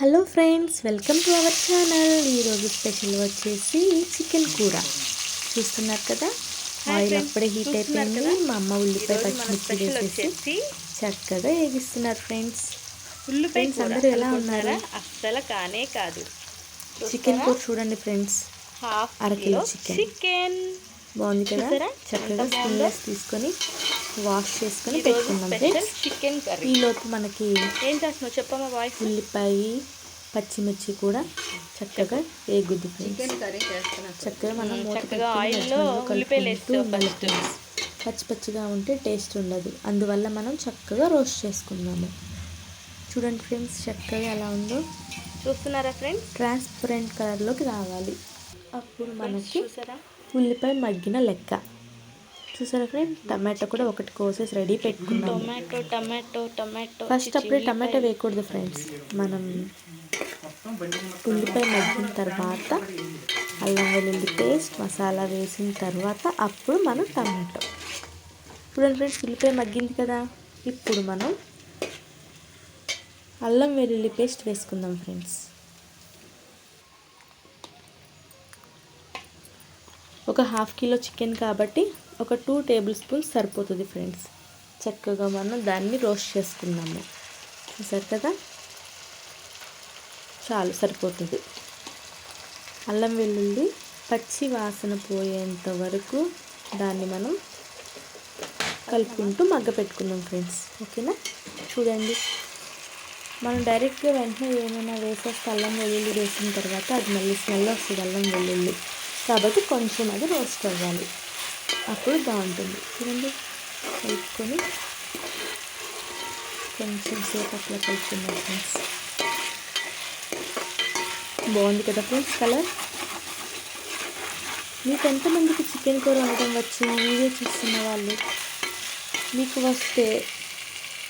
Hello friends welcome to our channel. ఈరోజు special వచ్చేసి chicken కూర. చూస్తున్నారు కదా? ఆయిల్ అప్పుడే హీట్ అయిపోయింది. మా అమ్మ ఉల్లిపాయ పచ్చిమిర్చి వేసేసి చక్కగా వేగిస్తున్నారు ఫ్రెండ్స్. ఉల్లిపాయ అందరూ ఎలా ఉన్నారు? అస్సలు కానే కాదు. చికెన్ కూర చూడండి ఫ్రెండ్స్. హాఫ్ అర కిలో కిలో చికెన్. బాగుంది కదా? చక్కగా? స్కిన్లెస్ తీసుకొని వాష్ చేసుకొని ఫ్రెండ్స్. చికెన్ కర్రీ ఈలోపు మనకి ఏం చేస్తున్నావు చెప్పమ్మా వాయిస్ ఉల్లిపాయ పచ్చిమిర్చి కూడా చక్కగా వేగుద్ది ఫ్రెండ్స్ చక్కగా మనం చక్కగా ఆయిల్లో ఉల్లిపాయలు. పచ్చి పచ్చిగా ఉంటే టేస్ట్ ఉండదు. అందువల్ల మనం చక్కగా రోస్ట్ చేసుకున్నాము చూడండి ఫ్రెండ్స్ చక్కగా ఎలా ఉందో. చూస్తున్నారా ఫ్రెండ్స్? ట్రాన్స్పరెంట్ కలర్లోకి రావాలి. అప్పుడు మనకి చూసారా? ఉల్లిపాయ మగ్గిన లెక్క. చూసారా ఫ్రెండ్? టమాటో కూడా ఒకటి కోసేసి రెడీ పెట్టుకున్నాము టొమాటో టమాటో టమాటో ఫస్ట్ అప్పుడే టమాటో వేయకూడదు ఫ్రెండ్స్. మనం ఉల్లిపాయ మగ్గిన తర్వాత అల్లం వెల్లుల్లి పేస్ట్ మసాలా వేసిన తర్వాత అప్పుడు మనం టమాటో. చూడండి ఫ్రెండ్స్ ఉల్లిపాయ మగ్గింది కదా. ఇప్పుడు మనం అల్లం వెల్లుల్లి పేస్ట్ వేసుకుందాం ఫ్రెండ్స్. ఒక హాఫ్ కిలో చికెన్ కాబట్టి ఒక టూ టేబుల్ స్పూన్స్ సరిపోతుంది ఫ్రెండ్స్. చక్కగా మనం దాన్ని రోస్ట్ చేసుకున్నాము. చూసారు కదా? చాలు సరిపోతుంది. అల్లం వెల్లుల్లి పచ్చి వాసన పోయేంత వరకు దాన్ని మనం కలుపుకుంటూ మగ్గ పెట్టుకుందాం ఫ్రెండ్స్. ఓకేనా? చూడండి. మనం డైరెక్ట్గా వెంటనే ఏమైనా వేసేస్తే అల్లం వెల్లుల్లి వేసిన తర్వాత అది మళ్ళీ స్మెల్ వస్తుంది అల్లం వెల్లుల్లి. కాబట్టి కొంచెం అది రోస్ట్ అవ్వాలి. అప్పుడు బాగుంటుంది. చూడండి. కలుపుకొని కొంచెం సేపు అట్లా కలుపుకుందాం ఫ్రెండ్స్. బాగుంది కదా ఫ్రెండ్స్ కలర్? మీకు ఎంతమందికి చికెన్ కూర వండడం వచ్చు వీడియో చూస్తున్న వాళ్ళు మీకు వస్తే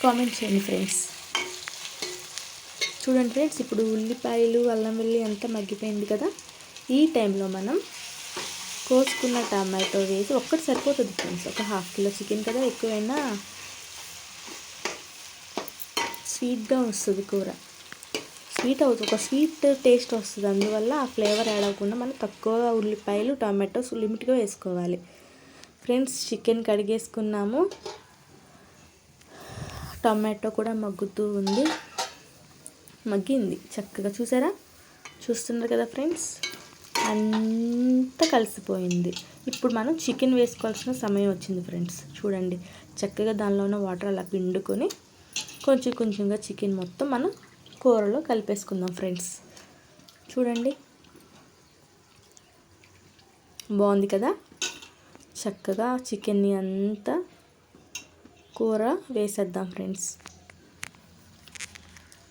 కామెంట్ చేయండి ఫ్రెండ్స్. చూడండి ఫ్రెండ్స్ ఇప్పుడు ఉల్లిపాయలు అల్లం వెల్లి అంతా మగ్గిపోయింది కదా. ఈ టైంలో మనం కోసుకున్న టమాటో వేసి ఒక్కటి సరిపోతుంది ఫ్రెండ్స్ ఒక హాఫ్ కిలో చికెన్ కదా ఎక్కువైనా స్వీట్గా వస్తుంది కూర. స్వీట్ అవుతుంది ఒక స్వీట్ టేస్ట్ వస్తుంది. అందువల్ల ఆ ఫ్లేవర్ యాడ్ అవ్వకుండా మనం తక్కువ ఉల్లిపాయలు టమాటోస్ లిమిట్గా వేసుకోవాలి. Friends chicken కడిగేసుకున్నాము. టమాటో కూడా మగ్గుతూ ఉంది. మగ్గింది చక్కగా చూసారా? చూస్తున్నారు కదా ఫ్రెండ్స్ అంతా కలిసిపోయింది. ఇప్పుడు మనం చికెన్ వేసుకోవాల్సిన సమయం వచ్చింది ఫ్రెండ్స్. చూడండి చక్కగా దానిలో ఉన్న వాటర్ అలా పిండుకొని కొంచెం కొంచెంగా చికెన్ మొత్తం మనం కూరలో కలిపేసుకుందాం ఫ్రెండ్స్. చూడండి బాగుంది కదా? చక్కగా చికెన్ని అంతా కూర వేసేద్దాం ఫ్రెండ్స్.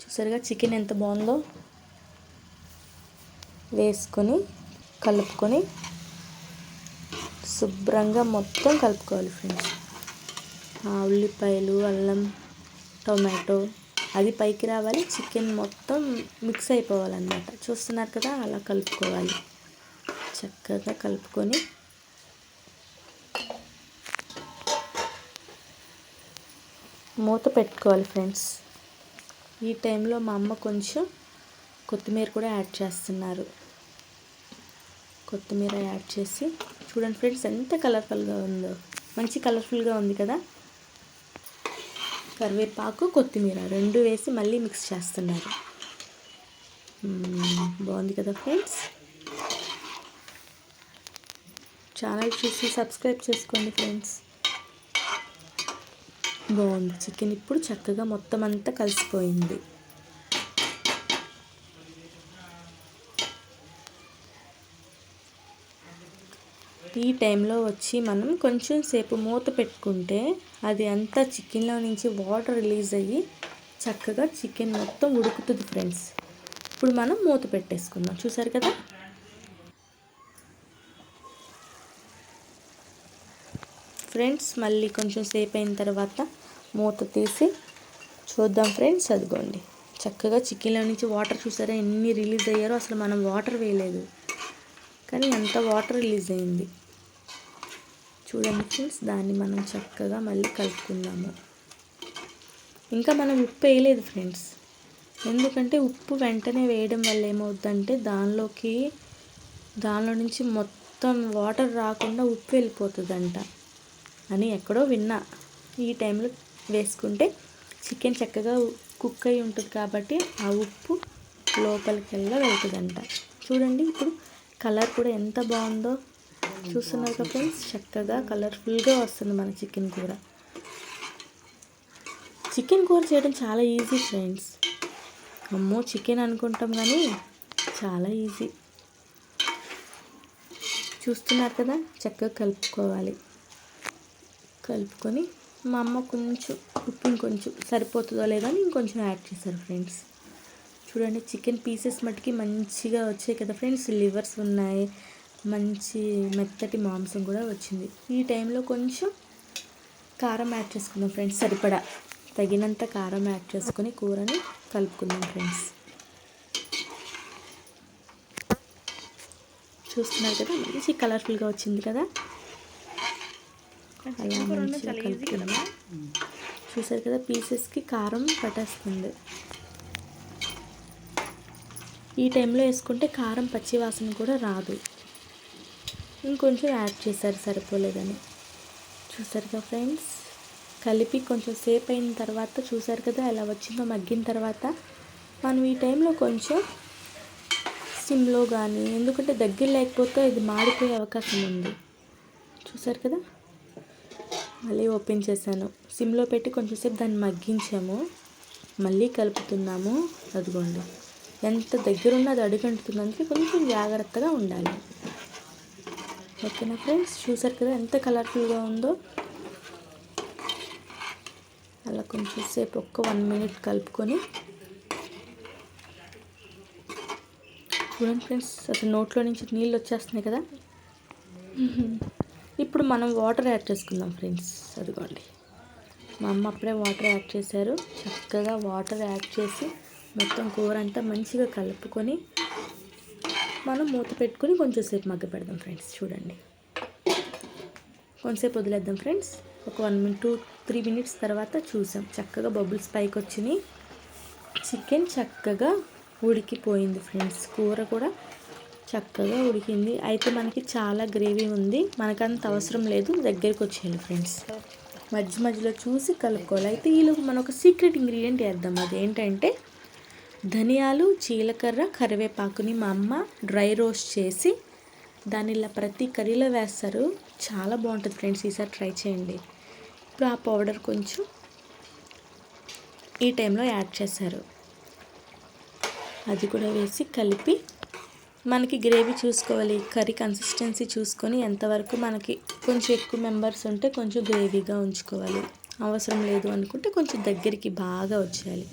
చూసారుగా చికెన్ ఎంత బాగుందో? వేసుకొని కలుపుకొని శుభ్రంగా మొత్తం కలుపుకోవాలి ఫ్రెండ్స్. ఆ ఉల్లిపాయలు అల్లం టొమాటో అది పైకి రావాలి. చికెన్ మొత్తం మిక్స్ అయిపోవాలన్నమాట. చూస్తున్నారు కదా అలా కలుపుకోవాలి. చక్కగా కలుపుకొని మూత పెట్టుకోవాలి ఫ్రెండ్స్. ఈ టైంలో మా అమ్మ కొంచెం కొత్తిమీర కూడా యాడ్ చేస్తున్నారు. కొత్తిమీర యాడ్ చేసి చూడండి ఫ్రెండ్స్ ఎంత కలర్ఫుల్గా ఉందో. మంచి కలర్ఫుల్గా ఉంది కదా? కరివేపాకు కొత్తిమీర రెండు వేసి మళ్ళీ మిక్స్ చేస్తున్నారు. బాగుంది కదా ఫ్రెండ్స్? ఛానల్ చూసి సబ్స్క్రైబ్ చేసుకోండి ఫ్రెండ్స్. బాగుంది. చికెన్ ఇప్పుడు చక్కగా మొత్తం అంతా కలిసిపోయింది. ఈ టైంలో వచ్చి మనం కొంచెం సేపు మూత పెట్టుకుంటే అది అంతా చికెన్లో నుంచి వాటర్ రిలీజ్ అయ్యి చక్కగా చికెన్ మొత్తం ఉడుకుతుంది ఫ్రెండ్స్. ఇప్పుడు మనం మూత పెట్టేసుకుందాం. చూసారు కదా? ఫ్రెండ్స్ మళ్ళీ కొంచెం సేపు అయిన తర్వాత మూత తీసి చూద్దాం ఫ్రెండ్స్ అదిగోండి. చక్కగా చికెన్లో నుంచి వాటర్ చూసారా? ఎన్ని రిలీజ్ అయ్యారో అసలు మనం వాటర్ వేయలేదు. కానీ ఎంత వాటర్ రిలీజ్ అయింది. చూడండి ఫ్రెండ్స్ దాన్ని మనం చక్కగా మళ్ళీ కలుపుకుందాము. ఇంకా మనం ఉప్పు వేయలేదు ఫ్రెండ్స్. ఎందుకంటే ఉప్పు వెంటనే వేయడం వల్ల ఏమవుతుందంటే దానిలోకి దానిలో నుంచి మొత్తం వాటర్ రాకుండా ఉప్పు వెళ్ళిపోతుందంట అని ఎక్కడో విన్నా. ఈ టైంలో వేసుకుంటే చికెన్ చక్కగా కుక్ అయి ఉంటుంది కాబట్టి ఆ ఉప్పు లోపలికి వెళ్ళా వెళ్తుందంట. చూడండి ఇప్పుడు కలర్ కూడా ఎంత బాగుందో. చూస్తున్నారు కదా ఫ్రెండ్స్ చక్కగా కలర్ఫుల్గా వస్తుంది మన చికెన్ కూర. చికెన్ కూర చేయడం చాలా ఈజీ ఫ్రెండ్స్. అమ్మో చికెన్ అనుకుంటాం కానీ చాలా ఈజీ. చూస్తున్నారు కదా చక్కగా కలుపుకోవాలి. కలుపుకొని మా అమ్మ కొంచెం ఉప్పు ఇంకొంచెం సరిపోతుందో లేదో అని ఇంకొంచెం యాడ్ చేశారు ఫ్రెండ్స్. చూడండి చికెన్ పీసెస్ మట్టుకి మంచిగా వచ్చాయి కదా ఫ్రెండ్స్. లివర్స్ ఉన్నాయి మంచి మెత్తటి మాంసం కూడా వచ్చింది. ఈ టైంలో కొంచెం కారం యాడ్ చేసుకుందాం ఫ్రెండ్స్ సరిపడా. తగినంత కారం యాడ్ చేసుకొని కూరని కలుపుకుందాం ఫ్రెండ్స్. చూస్తున్నారు కదా మంచి కలర్ఫుల్గా వచ్చింది కదా? అలా మంచిగా కలుపుకుందాం. చూసారు కదా పీసెస్కి కారం పట్టేస్తుంది. ఈ టైంలో వేసుకుంటే కారం పచ్చి వాసన కూడా రాదు. ఇంకొంచెం యాడ్ చేశారు సరిపోలేదని. చూసారు కదా ఫ్రెండ్స్? కలిపి కొంచెం సేపు అయిన తర్వాత చూసారు కదా ఎలా వచ్చిందో మగ్గిన తర్వాత. మనం ఈ టైంలో కొంచెం సిమ్లో కానీ ఎందుకంటే దగ్గర లేకపోతే ఇది మాడిపోయే అవకాశం ఉంది. చూసారు కదా? మళ్ళీ ఓపెన్ చేశాను. సిమ్లో పెట్టి కొంచెంసేపు దాన్ని మగ్గించాము. మళ్ళీ కలుపుతున్నాము. అదిగోండి. ఎంత దగ్గర ఉన్న అది అడుగంటుతుందంటే కొంచెం జాగ్రత్తగా ఉండాలి. ఓకేనా ఫ్రెండ్స్ చూసారు కదా ఎంత కలర్ఫుల్గా ఉందో? అలా కొంచెం సేపు ఒక్క వన్ మినిట్ కలుపుకొని. చూడండి ఫ్రెండ్స్ అసలు నోట్లో నుంచి నీళ్ళు వచ్చేస్తున్నాయి కదా? ఇప్పుడు మనం వాటర్ యాడ్ చేసుకుందాం ఫ్రెండ్స్ అదిగోండి. మా అమ్మ అప్పుడే వాటర్ యాడ్ చేశారు. చక్కగా వాటర్ యాడ్ చేసి మొత్తం కూర అంతా మంచిగా కలుపుకొని మనం మూత పెట్టుకొని కొంచెంసేపు మగ్గ పెడదాం ఫ్రెండ్స్ చూడండి. కొంచెంసేపు వదిలేద్దాం ఫ్రెండ్స్. ఒక one minute two three minutes తర్వాత చూసాం. చక్కగా బబుల్స్ పైకి వచ్చినాయి. చికెన్ చక్కగా ఉడికిపోయింది ఫ్రెండ్స్. కూర కూడా చక్కగా ఉడికింది. అయితే మనకి చాలా గ్రేవీ ఉంది. మనకంత అవసరం లేదు. దగ్గరికి వచ్చేయాలి ఫ్రెండ్స్. మధ్య మధ్యలో చూసి కలుపుకోవాలి. అయితే ఈలోపు మనం ఒక సీక్రెట్ ఇంగ్రీడియంట్ వేద్దాం. ఏంటంటే ధనియాలు జీలకర్ర కరివేపాకుని మా అమ్మ డ్రై రోస్ట్ చేసి దాన్ని ఇలా ప్రతి కర్రీలో వేస్తారు. చాలా బాగుంటుంది ఫ్రెండ్స్ ఈసారి ట్రై చేయండి. ఇప్పుడు ఆ పౌడర్ కొంచెం ఈ టైంలో యాడ్ చేశారు. అది కూడా వేసి కలిపి మనకి గ్రేవీ చూసుకోవాలి కర్రీ కన్సిస్టెన్సీ చూసుకొని ఎంతవరకు మనకి కొంచెం ఎక్కువ మెంబర్స్ ఉంటే కొంచెం గ్రేవీగా ఉంచుకోవాలి. అవసరం లేదు అనుకుంటే కొంచెం దగ్గరికి బాగా వచ్చేయాలి.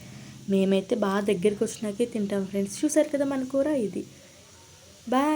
మేమైతే బాగా దగ్గరికి వచ్చినాకే తింటాం ఫ్రెండ్స్ చూసారు కదా మన కూర ఇది. బాయ్